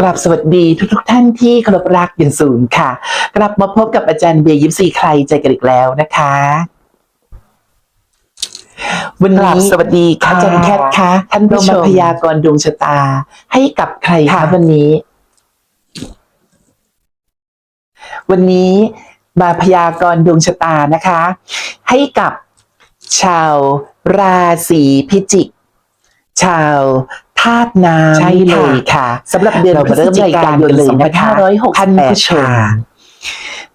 กราบสวัสดีทุกทท่านที่เคารพรักอย่างสูงค่ะ กลับมาพบกับอาจารย์เบียร์ยิปซีใครใจกันอีกแล้วนะคะ วันกราบนี้สวัสดีค่ะอาจารย์แคทคะท่านผู้ชเรามมาพยากรณ์ดวงชะตา ให้กับใครคะค่ะวันนี้ วันนี้มาพยากรณ์ดวงชะตานะคะ ให้กับชาวราศีพิจิก ชาว ธาตุน้ำใช่เลยค่ะสำหรับเดือนเราพฤมาศเริ่มจิรายกาการยนกันเลยท่นะคะานผู้ชมค่ะ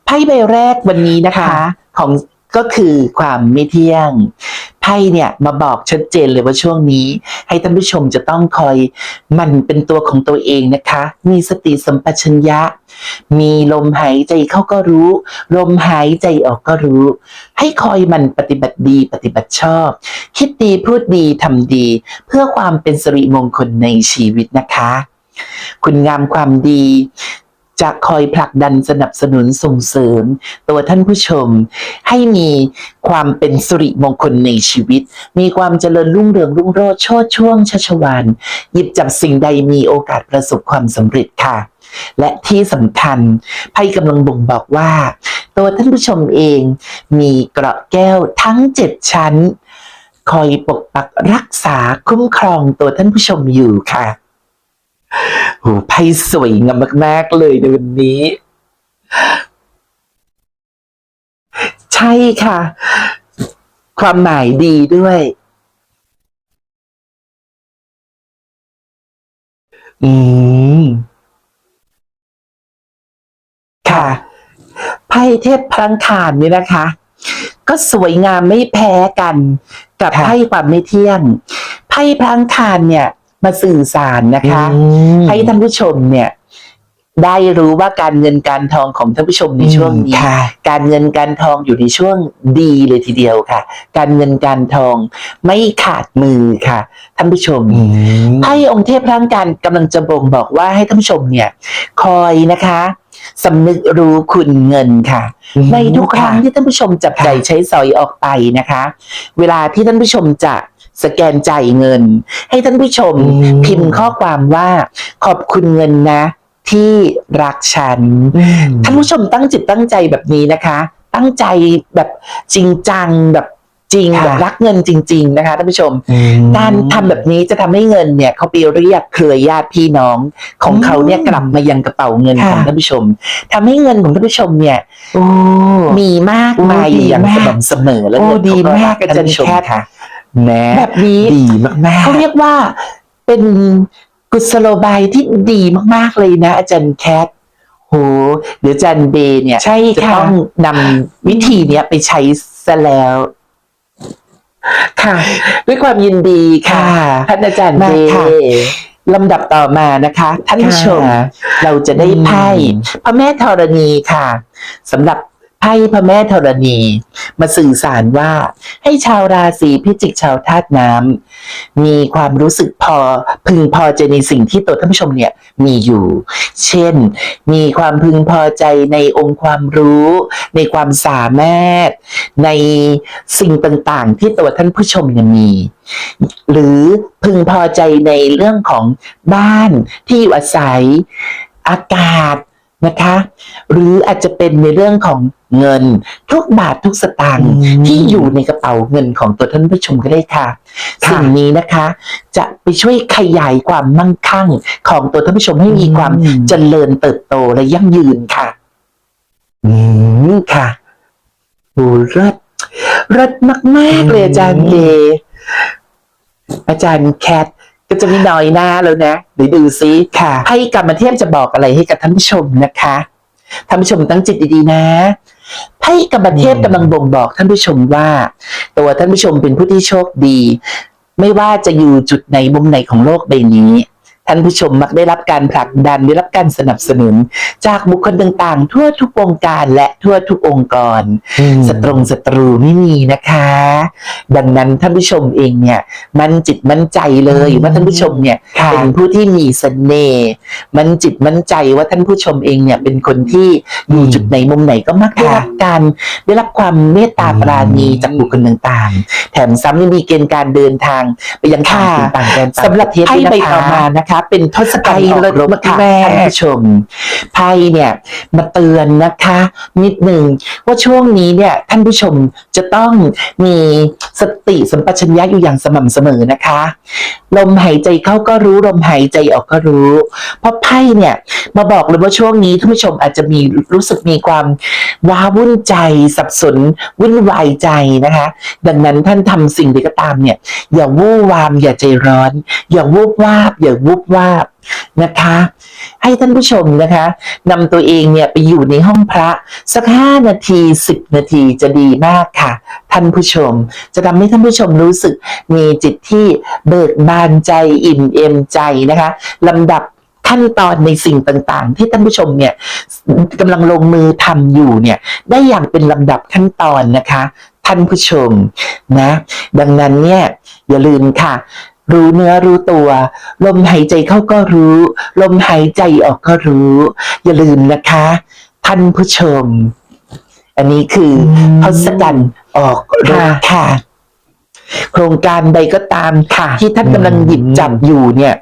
ไพ่ใบแรกวันนี้นะคะค่ะของก็คือความไม่เที่ยง ไพ่เนี่ยมาบอกชัดเจนเลยว่าช่วงนี้ ให้ท่านผู้ชมจะต้องคอยมันเป็นตัวของตัวเองนะคะ มีสติสัมปชัญญะ มีลมหายใจเข้าก็รู้ ลมหายใจออกก็รู้ ให้คอยมันปฏิบัติดีปฏิบัติชอบ คิดดีพูดดีทำดี เพื่อความเป็นสิริมงคลในชีวิตนะคะ คุณงามความดี จะคอยผลักดันสนับสนุนส่งเสริม ตัวท่านผู้ชม ให้มีความเป็นสิริมงคลในชีวิต มีความเจริญรุ่งเรืองรุ่งโรจน์โชดช่วงชัชวานหยิบจับสิ่งใดมีโอกาสประสบความสำเร็จค่ะ และที่สำคัญไพ่กำลังบ่งบอกว่า ตัวท่านผู้ชมเองมีเกราะแก้วทั้งเจ็ดชั้น คอยปกปักรักษาคุ้มครองตัวท่านผู้ชมอยู่ค่ะ โอ้ไพ่สวยงามมากๆเลยในวันนี้ ใช่ค่ะ ความหมายดีด้วย อืม ค่ะ ไพ่เทพพลังคานนี่นะคะ ก็สวยงามไม่แพ้กัน กับค่ะไพ่ความไม่เที่ยง ไพ่พลังคานเนี่ย มาสื่อสารนะคะอืมให้ท่านผู้ชมเนี่ยได้รู้ว่าการเงินการทองของท่านผู้ชมในช่วงนี้ค่ะการเงินการทองอยู่ในช่วงดีเลยทีเดียวค่ะ การเงินการทองไม่ขาดมือค่ะท่านผู้ชมอืมไพ่องค์เทพร่างการกำลังจะบ่งบอกว่าให้ท่านผู้ชมเนี่ย คอยนะคะสำนึกรู้คุณเงินค่ะ ในทุกครั้งที่ท่านผู้ชมจับใจายใช้สอยออกไปนะคะ เวลาที่ท่านผู้ชมจะ สแกนจ่ายเงิน ให้ท่านผู้ชมอืมพิมพ์ข้อความว่าขอบคุณเงินนะ ที่รักฉันอืมท่านผู้ชมตั้งจิตตั้งใจแบบนี้นะคะ ตั้งใจแบบจริงจังแบบจริงค่ะแบบรักเงินจริง ๆ นะคะท่านผู้ชมอืมการทำแบบนี้จะทำให้เงินเนี่ยเขาไปเรียกเครือญาติพี่น้องของเขาเนี่ยกลับมายังกระเป๋าเงินค่ะของท่านผู้ชมทำให้เงินของท่านผู้ชมเนี่ยโอ้มีมากโอ้มายดีอย่างมากสม่ำเสมอและโอ้เงินดีเขมากท่อาจารย์ผู้ชมแคทค่ะ แม่แบบนี้ดีมากๆเขาเรียกว่าเป็นกุศโลบายที่ดีมากๆเลยนะ อาจารย์แคทโหเดี๋ยวอาจารย์เบย์เนี่ยใช่จะค่ะต้องนำวิธีเนี้ยไปใช้ซะแล้ว ค่ะ ด้วยความยินดีค่ะค่ะท่านอาจารย์มาเบค่ะลำดับต่อมานะคะ ท่านผู้ชมค่ะเราจะได้ไพ่อืมพระแม่ธรณีค่ะสำหรับ ไพ่พระแม่ธรณี มาสื่อสารว่า ให้ชาวราศีพิจิกชาวธาตุน้ำมีความรู้สึกพอพึงพอใจในสิ่งที่ตัวท่านผู้ชมเนี่ยมีอยู่ เช่น มีความพึงพอใจในองค์ความรู้ ในความสามารถ ในสิ่งต่างๆ ที่ตัวท่านผู้ชมเนี่ยมี หรือพึงพอใจในเรื่องของบ้านที่อยู่อาศัยอากาศ นะคะ หรืออาจจะเป็นในเรื่องของเงินทุกบาททุกสตางค์อืมที่อยู่ในกระเป๋าเงินของตัวท่านผู้ชมก็ได้ค่ะค่ะสิ่งนี้นะคะ จะไปช่วยขยายความมั่งคั่งของตัวท่านผู้ชมให้มีความอืมเจริญเติบโตและยั่งยืนค่ะ อืมค่ะโอ้เลิศเลิศมาก ๆ เลยอาจารย์เดอาจารย์แคท ก็จะไม่น้อยหน้าแล้วนะเดี๋ยวดูซิค่ะให้กรรมเทพจะบอกอะไรให้กับท่านผู้ชมนะคะท่านผู้ชมตั้งจิตดีๆนะให้กรรมเทพอืมกำลังบ่งบอกท่านผู้ชมว่า ตัวท่านผู้ชมเป็นผู้ที่โชคดี ไม่ว่าจะอยู่จุดไหนมุมไหนของโลกใบนี้ ท่านผู้ชมมักได้รับการผลักดันได้รับการสนับสนุน จากบุคคลต่างๆ ทั่วทุกวงการและทั่วทุกองค์กรอืมศัตรงศัตรูไม่มีนะคะ ดังนั้นท่านผู้ชมเองเนี่ยมันจิตมั่นใจเลยอืมว่าท่านผู้ชมเนี่ยค่ะเป็นผู้ที่มีเสน่ห์มันจิตมั่นใจว่าท่านผู้ชมเองเนี่ยเป็นคนที่อยู่อืมจุดไหนมุมไหนก็มักได้ค่ะรับการได้รับความเมตตาปราณีอืมจากบุคคลต่างๆ แถมซ้ำยังมีเกณฑ์การเดินทางไปยังต่างค่ะถิ่นต่างแดนต่างสำหรับประเทศไพ่ด้วยใบนะคะต่อมานะคะเป็นทศกัณฐ์ออกรบค่ะท่านผู้ชมไพ่เนี่ยมาเตือนนะคะ นิดหนึ่งว่าช่วงนี้เนี่ยท่านผู้ชมจะต้องมีสติสัมปชัญญะอยู่อย่างสม่ำเสมอนะคะ ลมหายใจเข้าก็รู้ลมหายใจออกก็รู้ เพราะไพ่เนี่ยมาบอกเลยว่าช่วงนี้ท่านผู้ชมอาจจะมีรู้สึกมีความว้าวุ่นใจสับสนวุ่นวายใจนะคะ ดังนั้นท่านทำสิ่งใดก็ตามเนี่ยอย่าวู่วามอย่าใจร้อน อย่าวูบวาบอย่าวูบวาบนะคะ ให้ท่านผู้ชมนะคะนำตัวเองเนี่ยไปอยู่ในห้องพระสักห้านาทีสิบนาทีจะดีมากค่ะ ท่านผู้ชม จะทำให้ท่านผู้ชมรู้สึกมีจิตที่เบิกบานใจอิ่มเอมใจนะคะลำดับขั้นตอนในสิ่งต่างๆ ที่ท่านผู้ชมเนี่ยกำลังลงมือทำอยู่เนี่ยได้อย่างเป็นลำดับขั้นตอนนะคะ ท่านผู้ชมนะ ดังนั้นเนี่ยอย่าลืมค่ะ รู้เนื้อรู้ตัว ลมหายใจเข้าก็รู้ ลมหายใจออกก็รู้ อย่าลืมนะคะ ท่านผู้ชม อันนี้คืออทศกัณฐ์ออกรถค่ะ โครงการใดก็ตามค่ะ ที่ท่านกำลังหยิบจับอยู่เนี่ย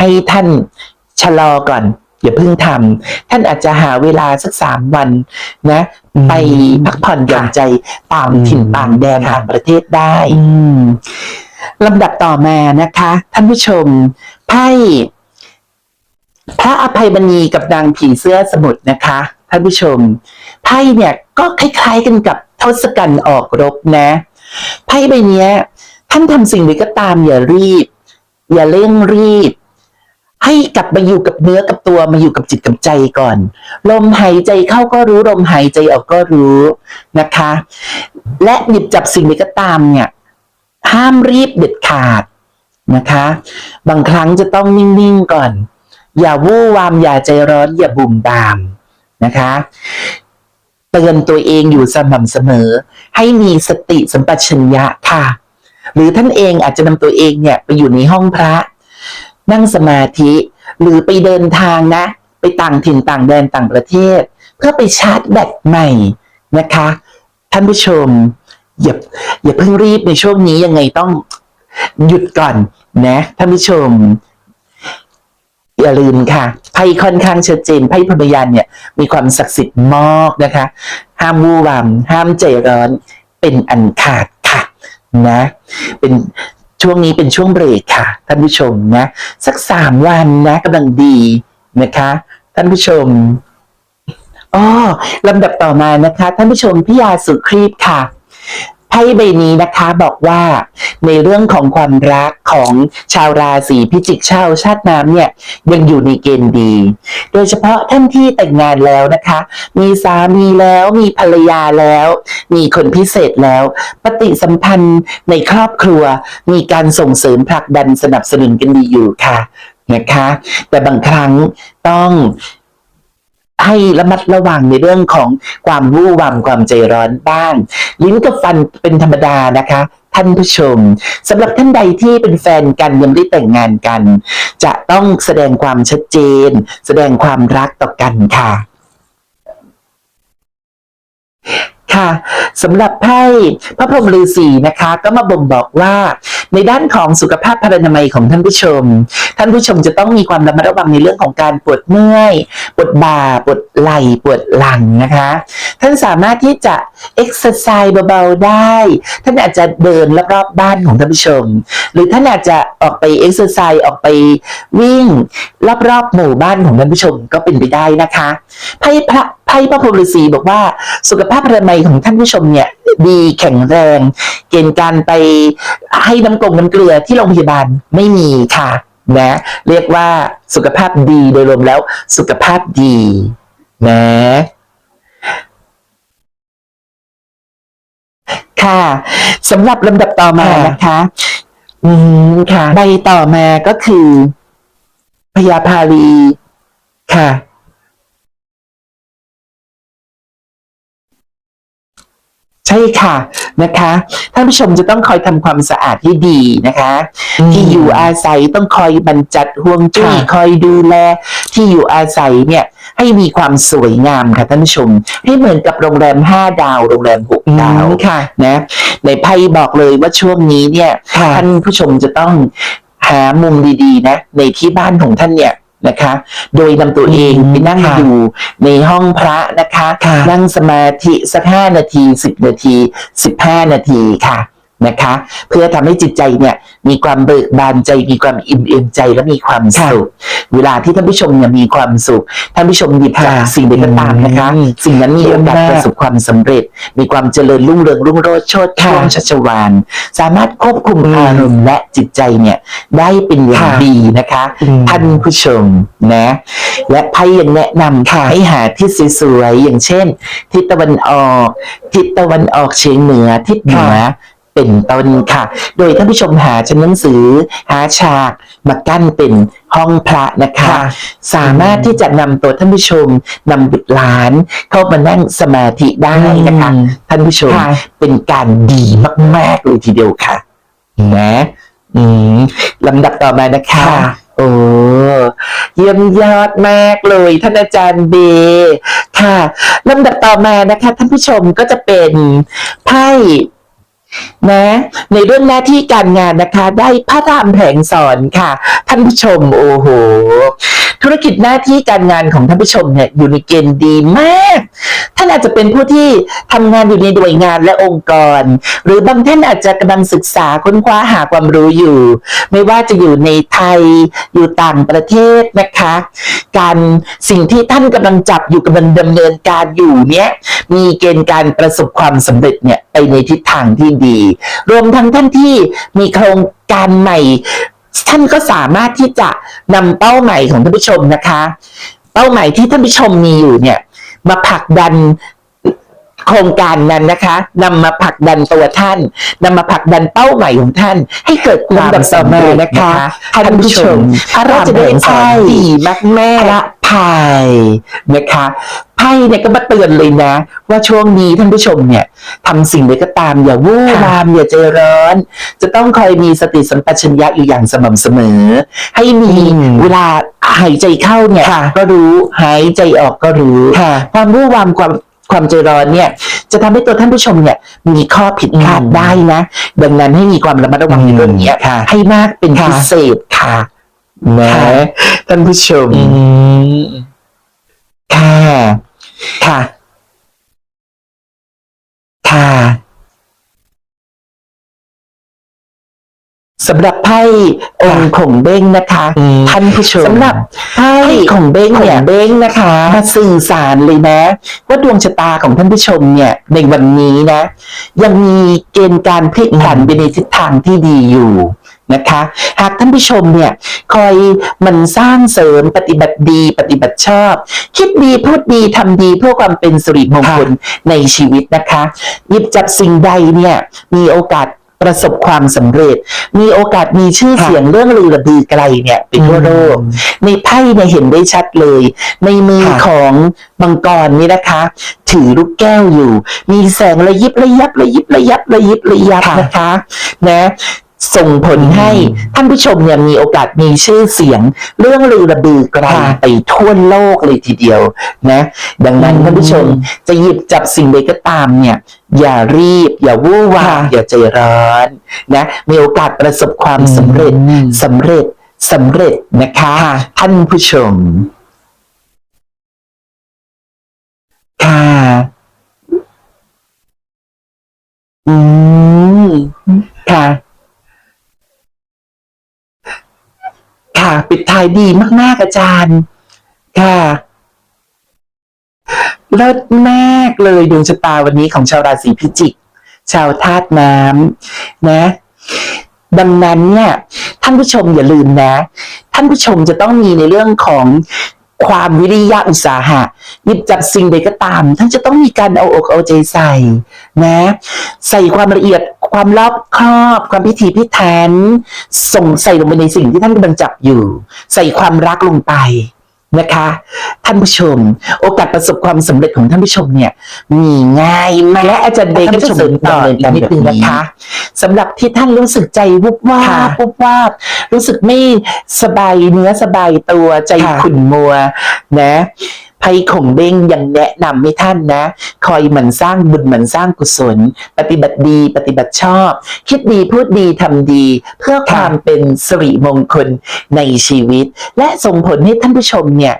ให้ท่านชะลอก่อน อย่าเพิ่งทำท่านอาจจะหาเวลาสักสามวันนะไปพักผ่อนหย่อนใจต่างถิ่นต่างแดนต่างประเทศได้ ลำดับต่อมานะคะ ท่านผู้ชมไพ่พระอภัยมณีกับนางผีเสื้อสมุทรนะคะ ท่านผู้ชมไพ่เนี่ยก็คล้ายๆกันกับทศกัณฐ์ออกรบนะไพ่ใบนี้ท่านทำสิ่งใดก็ตามอย่ารีบ อย่าเร่งรีบ ให้กลับมาอยู่กับเนื้อกับตัวมาอยู่กับจิตกับใจก่อน ลมหายใจเข้าก็รู้ลมหายใจออกก็รู้นะคะ และหยิบจับสิ่งใดก็ตามเนี่ย ห้ามรีบเด็ดขาดนะคะ บางครั้งจะต้องนิ่ง ๆ ก่อน อย่าวู่วามอย่าใจร้อน อย่าบุ่มบามนะคะเตือนตัวเองอยู่สม่ำเสมอ ให้มีสติสัมปชัญญะค่ะ หรือท่านเองอาจจะนำตัวเองเนี่ยไปอยู่ในห้องพระ นั่งสมาธิ หรือไปเดินทางนะ ไปต่างถิ่นต่างแดนต่างประเทศ เพื่อไปชาร์จแบตใหม่นะคะ ท่านผู้ชม อย่าอย่าเพิ่งรีบในช่วงนี้ยังไงต้องหยุดก่อนนะท่านผู้ชม อย่าลืมค่ะไพ่ค่อนข้างชัดเจนไพ่พมยานเนี่ย มีความศักดิ์สิทธิ์มากนะคะ ห้ามวู่วามห้ามใจร้อนเป็นอันขาดค่ะ นะ เป็นช่วงนี้เป็นช่วงเบรกค่ะ ท่านผู้ชมนะ สักสามวันนะกำลังดีนะคะ ท่านผู้ชมอ๋อลำดับต่อมานะคะ ท่านผู้ชมพิยาสุครีบค่ะ ไพ่ใบนี้นะคะบอกว่าในเรื่องของความรักของชาวราศีพิจิกชาวชาติน้ำเนี่ยยังอยู่ในเกณฑ์ดี โดยเฉพาะท่านที่แต่งงานแล้วนะคะ มีสามีแล้วมีภรรยาแล้ว มีคนพิเศษแล้ว ปฏิสัมพันธ์ในครอบครัว มีการส่งเสริมผลักดันสนับสนุนกันดีอยู่ค่ะนะคะ แต่บางครั้งต้อง ให้ระมัดระวังในเรื่องของความวู่วามความใจร้อนบ้าง ลิ้นกับฟันเป็นธรรมดานะคะ ท่านผู้ชมสำหรับท่านใดที่เป็นแฟนกันยังไม่ได้แต่งงานกัน จะต้องแสดงความชัดเจน แสดงความรักต่อกันค่ะ ค่ะสำหรับไพ่พระพรหมฤาษีนะคะ ก็มาบ่งบอกว่าในด้านของสุขภาพพรรณนามัยของท่านผู้ชม ท่านผู้ชมจะต้องมีความระมัดระวังในเรื่องของการปวดเมื่อยปวดบ่าปวดไหล่ปวดหลังนะคะ ท่านสามารถที่จะเอ็กซ์ไซส์เบาๆได้ ท่านอาจจะเดินรอบๆบ้านของท่านผู้ชม หรือท่านอาจจะออกไปเอ็กซ์ไซส์ออกไปวิ่งรอบๆหมู่บ้านของท่านผู้ชมก็เป็นไปได้นะคะไพ่พระ พ่พระพรหมฤาษีบอกว่า สุขภาพพรรณนามัยของท่านผู้ชมเนี่ย ดีแข็งแรง เกณฑ์การไปให้น้ำกลงน้ำเกลือที่โรงพยาบาลไม่มีค่ะนะเรียกว่าสุขภาพดีโดยรวมแล้ว สุขภาพดีนะค่ะสำหรับลำดับต่อมานะคะ อืมค่ะ ใบต่อมาก็คือพยาพาลีค่ะ ใช่ค่ะนะคะท่านผู้ชมจะต้องคอยทำความสะอาดให้ดีนะคะ ที่อยู่อาศัยต้องคอยบรรจัดห่วงจุ้ยค่ะคอยดูแล ที่อยู่อาศัยเนี่ยให้มีความสวยงามค่ะท่านผู้ชม ให้เหมือนกับโรงแรมห้าดาว โรงแรมหกดาวค่ะนะในไพ่บอกเลยว่าช่วงนี้เนี่ยค่ะท่านผู้ชมจะต้องหามุมดีๆนะในที่บ้านของท่านเนี่ย นะคะ โดยนำตัวเองอืมไปนั่งค่ะอยู่ในห้องพระนะคะ ค่ะ นั่งสมาธิสักห้านาทีสิบนาทีสิบห้านาทีค่ะ นะคะ เพื่อทำให้จิตใจเนี่ยมีความเบิกบานใจ มีความอิ่มเอมใจและมีความค่ะสุขเวลาที่ท่านผู้ชมเนี่ยมีความสุขท่านผู้ชมหยิบจับค่ะสิ่งใดก็ตามนะคะอืมสิ่งนั้นมีโอกาสเยี่ยมมากประสบความสำเร็จ มีความเจริญรุ่งเรืองรุ่งโรจน์โชติช่วงค่ะชัชวานสามารถควบคุมอืมอารมณ์และจิตใจเนี่ยได้เป็นอย่างค่ะดีนะคะอืมท่านผู้ชมนะและไพ่ยังแนะนำค่ะให้หาทิศสวยๆอย่างเช่น ทิศตะวันออก ทิศตะวันออกเฉียงเหนือทิศเหนือ เป็นต้นค่ะ โดยท่านผู้ชมหาชั้นหนังสือ หาฉากมากั้นเป็นห้องพระนะคะค่ะสามารถที่จะนำตัวท่านผู้ชมนำบุตรหลาน เข้ามานั่งสมาธิได้นะคะอืมท่านผู้ชมค่ะเป็นการดีมาก ๆ เลยทีเดียวค่ะนะอืมลำดับต่อมานะคะค่ะโอ้เยี่ยมยอดมากเลยท่านอาจารย์เบค่ะลำดับต่อมานะคะ ท่านผู้ชมก็จะเป็นไพ่ นะ ในเรื่องหน้าที่การงานนะคะ ได้พระรามแผงสอนค่ะ ท่านผู้ชมโอ้โห ธุรกิจหน้าที่การงานของท่านผู้ชมเนี่ยอยู่ในเกณฑ์ดีมาก ท่านอาจจะเป็นผู้ที่ทำงานอยู่ในหน่วยงานและองค์กร หรือบางท่านอาจจะกำลังศึกษาค้นคว้าหาความรู้อยู่ ไม่ว่าจะอยู่ในไทยอยู่ต่างประเทศนะคะ การสิ่งที่ท่านกำลังจับอยู่กำลังดำเนินการอยู่เนี่ยมีเกณฑ์การประสบความสำเร็จเนี่ยไปในทิศทางที่ดี รวมทั้งท่านที่มีโครงการใหม่ท่านก็สามารถที่จะนำเป้าหมายของท่านผู้ชมนะคะ เป้าหมายที่ท่านผู้ชมมีอยู่เนี่ย มาผลักดันโครงการนั้นนะคะนำมาผลักดันตัวท่านนำมาผลักดันเป้าหมายของท่าน ให้เกิดความสำเร็จนะคะท่านผู้ชมพระราชได้ไพ่ดีมากแม่พระ พายนะคะไพ่เนี่ยก็มาเตือนเลยนะ ว่าช่วงนี้ท่านผู้ชมเนี่ยทำสิ่งใดก็ตามอย่าวู่วามอย่าใจร้อน จะต้องคอยมีสติสัมปชัญญะอยู่อย่างสม่ำเสมอ ให้มีอืมเวลาหายใจเข้าเนี่ยค่ะก็รู้หายใจออกก็รู้ค่ะความรู้ความความความใจร้อนเนี่ยจะทำให้ตัวท่านผู้ชมเนี่ยมีข้อผิดพลาดอืมได้นะ ดังนั้นให้มีความระมัดระวังในเรื่องเนี้ยค่ะให้มากเป็นค่ะพิเศษค่ะ นะค่ะท่านผู้ชมอืมค่ะ ค่ะ ค่ะ สำหรับไพ่องค์ของเบ้งนะคะอืมท่านผู้ชมสำหรับไพ่ของเบ้งเนี่ยของเบ้งนะคะมาสื่อสารเลยนะ ว่าดวงชะตาของท่านผู้ชมเนี่ย ในวันนี้นะ ยังมีเกณฑ์การพลิกผันไปในทิศทางที่ดีอยู่ นะคะ หากท่านผู้ชมเนี่ยคอยหมันสร้างเสริมปฏิบัติดี ปฏิบัติชอบ คิดดีพูดดีทำดีเพื่อความเป็นสิริมงคลในชีวิตนะคะหยิบจับสิ่งใดเนี่ยมีโอกาสประสบความสำเร็จ มีโอกาสมีชื่อค่ะเสียงเรื่องลือระบือไกลเนี่ยไปทั่วโลกอืมในไพ่เนี่ยเห็นได้ชัดเลย ในมือค่ะของมังกรนี่นะคะ ถือลูกแก้วอยู่ มีแสงระยิบระยับระยิบระยับระยิบระยับค่ะนะคะ นะ ส่งผลให้อืมท่านผู้ชมเนี่ยมีโอกาสมีชื่อเสียง เรื่องลือระบือไกลค่ะไปทั่วโลกเลยทีเดียวนะ ดังนั้นอืมท่านผู้ชมจะหยิบจับสิ่งใดก็ตามเนี่ยอย่ารีบ อย่าวู่วามค่ะอย่าใจร้อนนะมีโอกาสประสบความสำเร็จอืมสำเร็จสำเร็จนะคะค่ะท่านผู้ชม ค่ะ อืม ค่ะ ค่ะ ปิดท้ายดีมาก ๆ อาจารย์ ค่ะเลิศมากเลยดวงชะตาวันนี้ของชาวราศีพิจิก ชาวธาตุน้ำนะ ดังนั้นเนี่ย ท่านผู้ชมอย่าลืมนะ ท่านผู้ชมจะต้องมีในเรื่องของ ความวิริยะอุตสาหะหยิบจับสิ่งใดก็ตาม ท่านจะต้องมีการเอาอกเอาใจใส่นะ ใส่ความละเอียดความรอบครอบ ความพิถีพิถันส่งใส่ลงไปในสิ่งที่ท่านกำลังจับอยู่ ใส่ความรักลงไป นะคะ ท่านผู้ชม โอกาสประสบความสำเร็จของท่านผู้ชมเนี่ย มีง่ายมากและอาจารย์เดย์ก็จะเสริมต่ออีกนิดนึงนะคะสำหรับที่ท่านรู้สึกใจวุบวาค่ะบวุบวาบรู้สึกไม่สบายเนื้อสบายตัวใจค่ะขุ่นมัวนะ ไไพ่ขงเบ้งยังแนะนำให้ท่านนะ คอยหมั่นสร้างบุญหมั่นสร้างกุศล ปฏิบัติดี ปฏิบัติชอบ คิดดีพูดดีทำดี เพื่อความเป็นสิริมงคลในชีวิต และส่งผลให้ท่านผู้ชมเนี่ย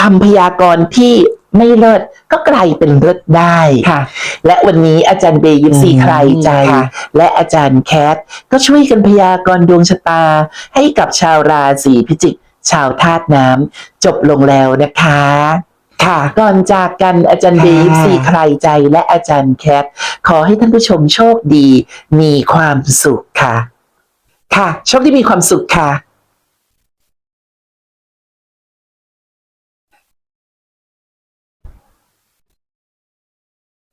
คำพยากรณ์ที่ไม่เลิศก็กลายเป็นเลิศได้ค่ะ และวันนี้อาจารย์เบย์ยิปซีอืมใครใจค่ะและอาจารย์แคทก็ช่วยกันพยากรณ์ดวงชะตา ให้กับชาวราศีพิจิก ชาวธาตุน้ำจบลงแล้วนะคะ ค่ะ ก่อนจากกันอาจารย์เบย์ยิปซีใครใจและอาจารย์แคทขอให้ท่านผู้ชมโชคดี มีความสุขค่ะ ค่ะ โชคดีมีความสุขค่ะ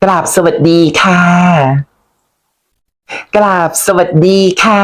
กราบสวัสดีค่ะ กราบสวัสดีค่ะ